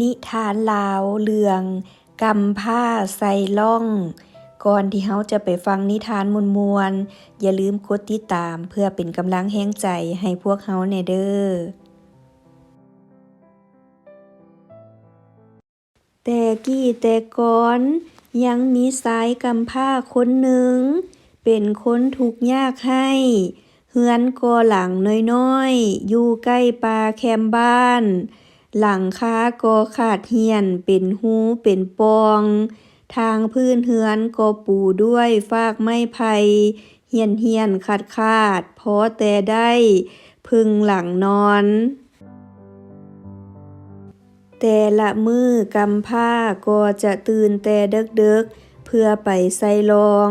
นิทานลาวเรื่องกำผ้าใส่ล่อง ก่อนที่เฮาจะไปฟังนิทานมวลๆอย่าลืมกดติดตามเพื่อเป็นกำลังแห่งใจให้พวกเฮาแนเด้อแต่กี้แต่ก่อน ยังมีสายกำพร้าคนหนึ่ง เป็นคนทุกยากให้ เฮือนก่อหลังน้อยๆ อยู่ใกล้ป่าแคมบ้าน หลังคาก็ขาดเหียนเป็นหูเป็นปอง ทางพื้นเฮือนก็ปูด้วยฟากไม้ไผ่เหียนเหียนขาดขาดพอแต่ได้พึงหลังนอน แต่ละมือกำผ้าก็จะตื่นแต่เดึกๆ เพื่อไปใส่รอง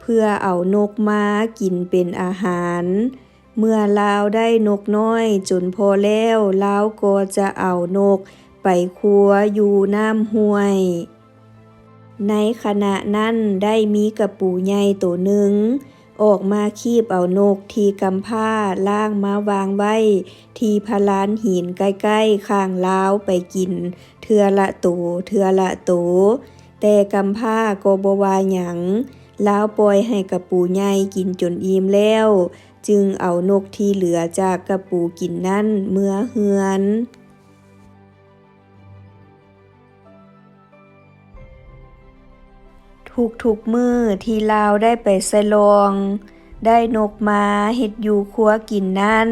เพื่อเอานกมากินเป็นอาหาร เมื่อลาวได้นกน้อยจนพอแล้วลาวก็จะเอานก ไปคัวอยู่น้ำห้วย ในขณะนั้นได้มีกระปูใหญ่ตัวหนึ่ง ออกมาคีบเอานกที่กำผ้าล่างมาวางไว้ ที่พลานหินใกล้ๆข้างลาวไปกิน เทือละตูเทือละตูแต่กำผ้าก็บวาหยัง แลาวปล่อยให้กระปูใหญ่กินจนอิ่มแล้ว จึงเอานกที่เหลือจากกระปูกินนั่นเมื่อเฮือนทุกทุกมือที่ลาวได้ไปสลอง ได้นกมาเฮ็ดอยู่ครัวกินนั่น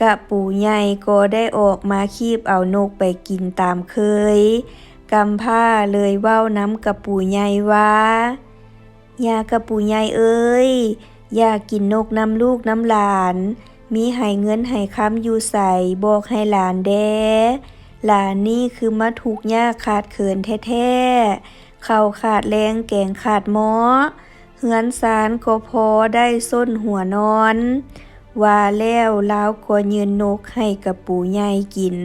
กะปูใหญ่ก็ได้ออกมาคีบเอานกไปกินตามเคยกำผ้าเลยเว้าน้ำกระปูใหญ่ว่า ยากระปูใหญ่เอ้ยอยากกินนกน้ำลูกน้ำหลาน มีให้เงินให้คำอยู่ใส่บอกให้หลานแด้หลานนี่คือมาทุกยากขาดเขินแท้ๆเข้าขาดแรงแกงขาดหมอเฮือนซานก็พอได้ส้นหัวนอน ว่าแล้วลาวก็ยืนนกให้กับปู่ใหญ่กิน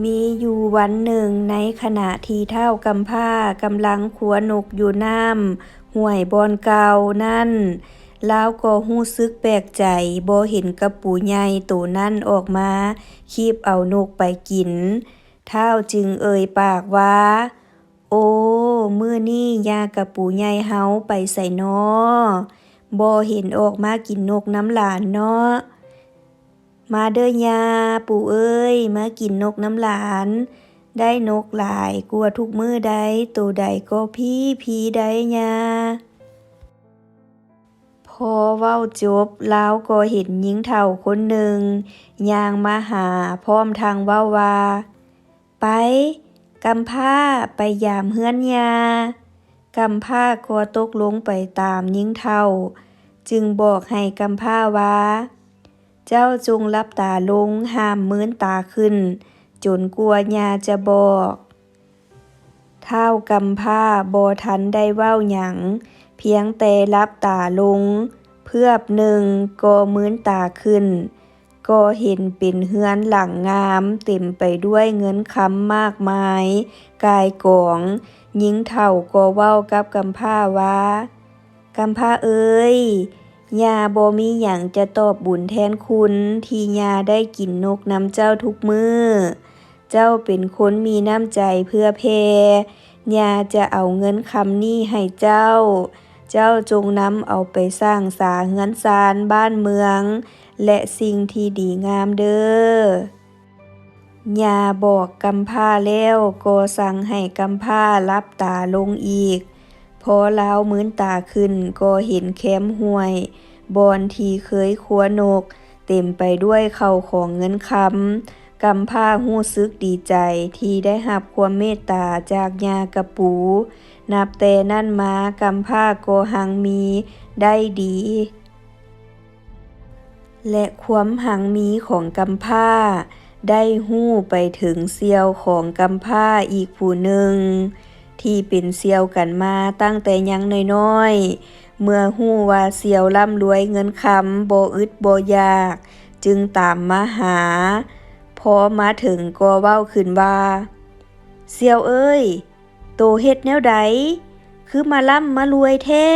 มีอยู่วันหนึ่งในขณะที่เท่ากำผ้ากำลังขัวนกอยู่น้ำห่วยบอนเกานั่นแลาวก็หู้สึกแปลกใจบ่เห็นกระปูใหญ่ตัวนั่นออกมา คีบเอานกไปกิน เท้าจึงเอ่ยปากว่า โอ้มื้อนี้ยากระปูใหญ่เฮาไปใส่นอบ่เห็นออกมากินนกน้ำหลานเนาะ มาเด้อยาปู่เอ้ย มากินนกน้ำหลาน ได้นกหลายกลัวทุกมือใดตัวใดก็พี่พีได้ยาพอเว้าจบแลาวก็เห็นหญิงเฒ่าคนหนึ่งย่างมาหาพร้อมทางว้าว่าไปกำผ้าไปยามเฮือนยากำผ้าก็ตกลงไปตามหญิงเฒ่า จึงบอกให้กำผ้าว่า เจ้าจงรับตาลงห้ามมื้นตาขึ้น จนกลัวยาจะบอกเท้ากำผ้าบ่ทันได้เว้าหยัง เพียงแต่รับตาลง เพื่อบหนึ่งก็มื้นตาขึ้น ก็เห็นเป็นเฮือนหลังงามเต็มไปด้วยเงินคำมากมาย กายกองหญิงเฒ่าก็เว้ากับกำผ้าว่า กำผ้าเอ้ย ยาบ่มีหยังจะตอบบุญแทนคุณ ที่ยาได้กินนกน้ำเจ้าทุกมือ เจ้าเป็นคนมีน้ำใจเพื่อเพยาจะเอาเงินคำนี้ให้เจ้า เจ้าจงนำเอาไปสร้างสาเฮือนซานบ้านเมือง และสิ่งที่ดีงามเด้อยาบอกกำพร้าแล้วก็สั่งให้กำพร้ารับตาลงอีก พอลาวมื้นตาขึ้นก็เห็นแคมห้วย บอนทีเคยขัวนก เต็มไปด้วยเข้าของเงินคำกำพร้าหู้สึกดีใจที่ได้รับความเมตตาจากยากระปู นับแต่นั้นมากำพร้าโกหังมีได้ดี และความหังมีของกำพร้า ได้หู้ไปถึงเซียวของกำพร้าอีกผู้หนึ่ง ที่เป็นเซียวกันมาตั้งแต่ยังน้อยๆ เมื่อหู้ว่าเซียวร่ำรวยเงินคำโบอึดโบยาก จึงตามมาหา พอมาถึงก็เว้าขึ้นว่าเซียวเอ้ย โตเฮ็ดแนวใด คือมาร่ำมารวยแท้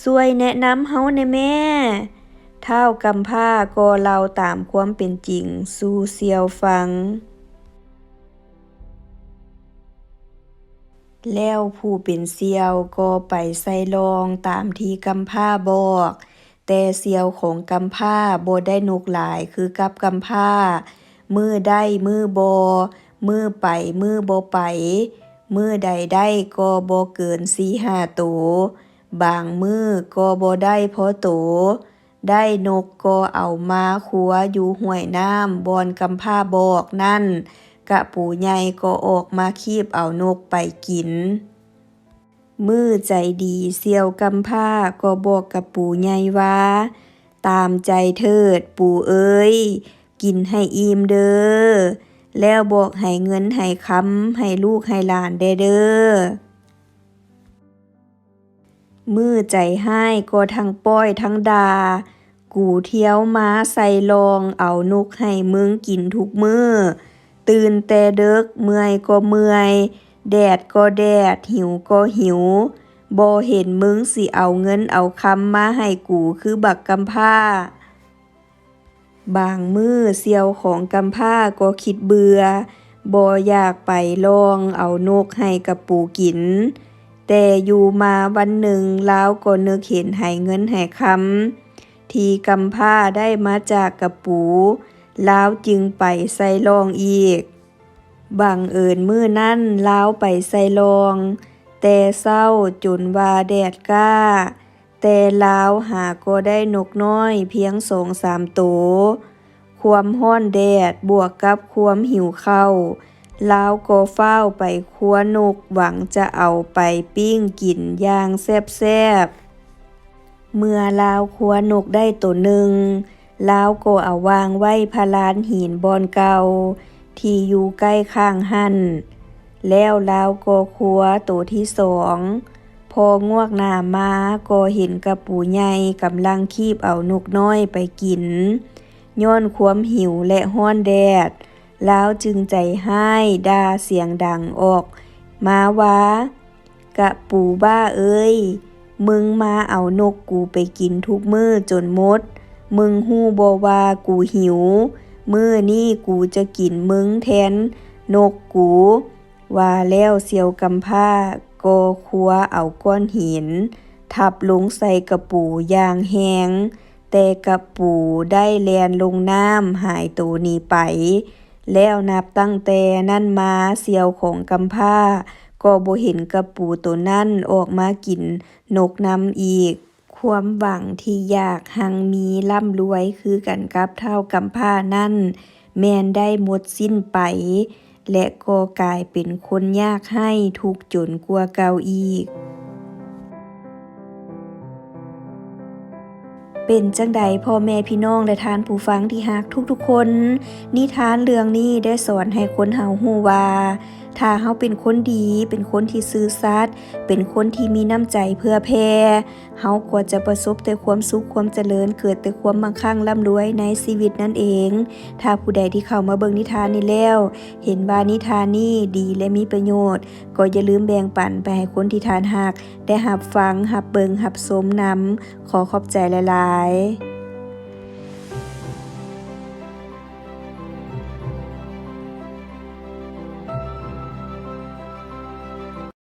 ช่วยแนะนำเฮาแหน่แม่ เท้ากำพร้าก็เล่าตามความเป็นจริง สู่เสี่ยวฟัง แล้วผู้เป็นเสี่ยวก็ไปใส่รองตามที่กำพร้าบอก แต่เสี่ยวของกำพร้าบ่ได้นกหลายคือกับกำพร้า มือได้มือบ่มือไปมือบ่ไป มือใดได้ก็บ่เกิน4-5โตวบางมือก็บ่ได้พอโตได้นกก็เอามาขัวอยู่ห้วยน้ำบอนกำพร้าบอกนั่น กะปูใหญ่ก็ออกมาคีบเอานกไปกิน มือใจดีเสี่ยวกำพร้าก็บอกกับปู่ใหญ่ว่า ตามใจเถิดปูเอ้ย กินให้อิ่มเด้อ แล้วบอกให้เงินให้คำให้ลูกให้หลานได้เด้อมือใจให้ก็ทั้งป้อยทั้งดา กูเที่ยวม้าใส่ลองเอานกให้มึงกินทุกมือ ตื่นแต่เดึกเมื่อยก็เมื่อย แดดก็แดด หิวก็หิวบ่เห็นมึงสิเอาเงินเอาคำมาให้กูคือบักกำพร้า บางมือเสียวของกำพร้าก็คิดเบื่อบ่อยากไปลองเอานกให้กับปู่กิน แต่อยู่มาวันหนึ่งแลาวก็นึกเห็นให้เงินให้คำที่กำพร้าได้มาจากกับปู ลาวจึงไปใส่ลองอีก บังเอิญมื้อนั้นลาวไปใส่ลอง แต่เศร้าจนว่าแดดกล้า แต่ลาวหาก็ได้นกน้อยเพียงสองสามโตวความร้อนแดดบวกกับความหิวเข้าวลาวก็ฟ้าไปคั่วนกหวังจะเอาไปปิ้งกินย่างแซบๆ เมื่อลาวคั่วนกได้ตัวหนึ่ง ลาวก็เอาวางไว้พะลานหินบอนเก่า ที่อยู่ใกล้ข้างหั่น แล้วลาวก็คั่วตัวที่สอง พองวกหน้ามาก็เห็นกระปูใหญ่กำลังคีบเอานกน้อยไปกิน ย้อนความหิวและห้อนแดด แลาวจึงใจให้ดาเสียงดังออก มาว่ากะปูบ้าเอ้ย มึงมาเอานกกูไปกินทุกมื้อจนมด มึงฮู้บ่ว่ากูหิว มื้อนี้กูจะกินมึงแทน นกกู ว่าแล้วเสียวกำพร้าก็คัวเอาก้อนหิน ทับลงใส่กระปูอย่างแหงแต่กระปูได้แลนลงน้ำหายตัวหนี้ไป แล้วนับตั้งแต่นั้นมาเสียวของกำพร้า ก็บ่เห็นกระปูตัวนั้นออกมากินนกน้ำอีก ความหวังที่อยากหังมีร่ำรวยคือกันกับเท่ากำพร้านั้นแม่นได้หมดสิ้นไป และก็กลายเป็นคนยากให้ทุกจนกว่าเก่าอีก เป็นจังใดพ่อแม่พี่น้องและทานผู้ฟังที่ฮักทุกๆคน นิทานเรื่องนี้ได้สอนให้คนเฮาฮู้ว่า ถ้าเฮาเป็นคนดี เป็นคนที่ซื่อสัตย์เป็นคนที่มีน้ำใจเพื่อแผ่เฮาก็จะประสบแต่ความสุขความเจริญ เกิดแต่ความมั่งคั่งร่ำรวยในชีวิตนั่นเอง ถ้าผู้ใดที่เข้ามาเบิ่งนิทานนี้แล้ว เห็นว่านิทานนี้ดีและมีประโยชน์ ก็อย่าลืมแบ่งปันไปให้คนที่ทานฮัก ได้หับฟังหับเบิงหับสมนำขอขอบใจหลาย ๆ